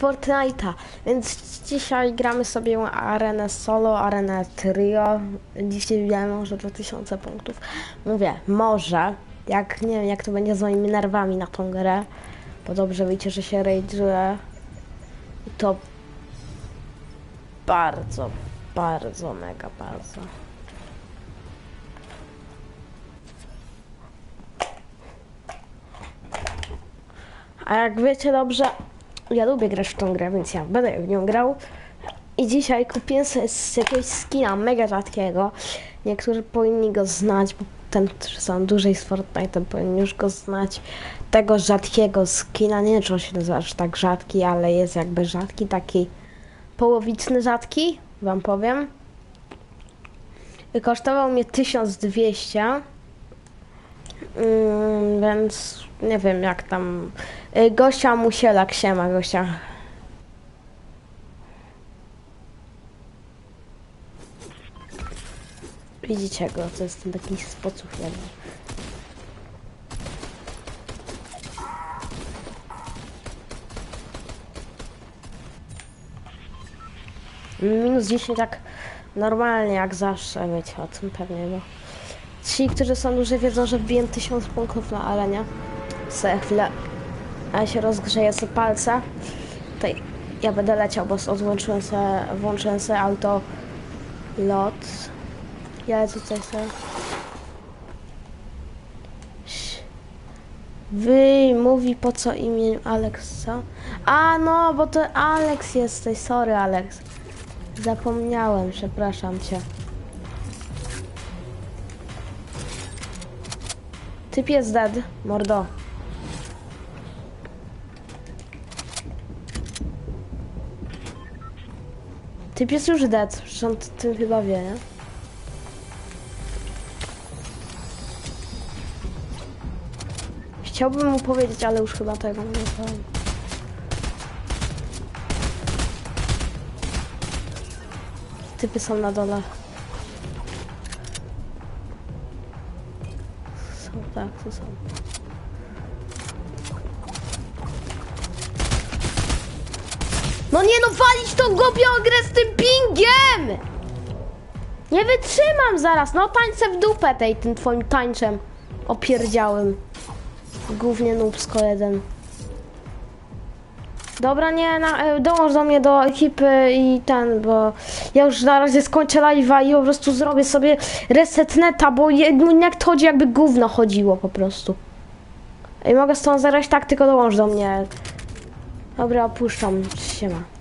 Fortnite'a, więc dzisiaj gramy sobie arenę solo, arenę trio. Dzisiaj wbijamy może 2000 punktów. Mówię, może, jak nie wiem jak to będzie z moimi nerwami na tą grę, bo dobrze wiecie, że się rage'uje, to bardzo, bardzo, mega bardzo. A jak wiecie dobrze, ja lubię grać w tą grę, więc ja będę w nią grał. I dzisiaj kupiłem sobie z jakiegoś skina mega rzadkiego. Niektórzy powinni go znać, bo ten, którzy są dłużej z Fortnite'em, powinni już go znać. Tego rzadkiego skina, nie wiem czy on się nazywa aż tak rzadki, ale jest jakby rzadki, taki połowiczny rzadki, wam powiem. Kosztował mnie 1200. Mm, więc nie wiem jak tam. Y, Gościa musiela, ksiema gościa. Widzicie go, to jest ten taki jeden. Minus 10 tak normalnie jak zawsze, wiecie o tym pewnie, bo ci, którzy są duży wiedzą, że wbiję 1000 punktów na arenie. Se chwilę, a się rozgrzeję sobie palce. Tutaj ja będę leciał, bo odłączyłem se, włączyłem sobie auto lot. Ja lecę tutaj. Ś- Wy mówi po co imię Alex, co? A no, bo to Alex jesteś, sorry Alex. Zapomniałem, przepraszam cię. Typ jest dead, mordo. Typ jest już dead, on tym chyba wie, nie? Chciałbym mu powiedzieć, ale już chyba tego nie powiem. Typy są na dole. Są, tak, to są. No nie no, walić tą głupią grę z tym pingiem! Nie wytrzymam zaraz, no tańczę w dupę tej, tym twoim tańczem opierdziałem. Głównie nubsko jeden. Dobra, nie, na, e, dołącz do mnie do ekipy i ten, bo ja już na razie skończę live'a i po prostu zrobię sobie reset neta, bo no, jak to chodzi, jakby gówno chodziło po prostu. I mogę z tą zagrać tak, tylko dołącz do mnie. Dobra, opuszczam, siema.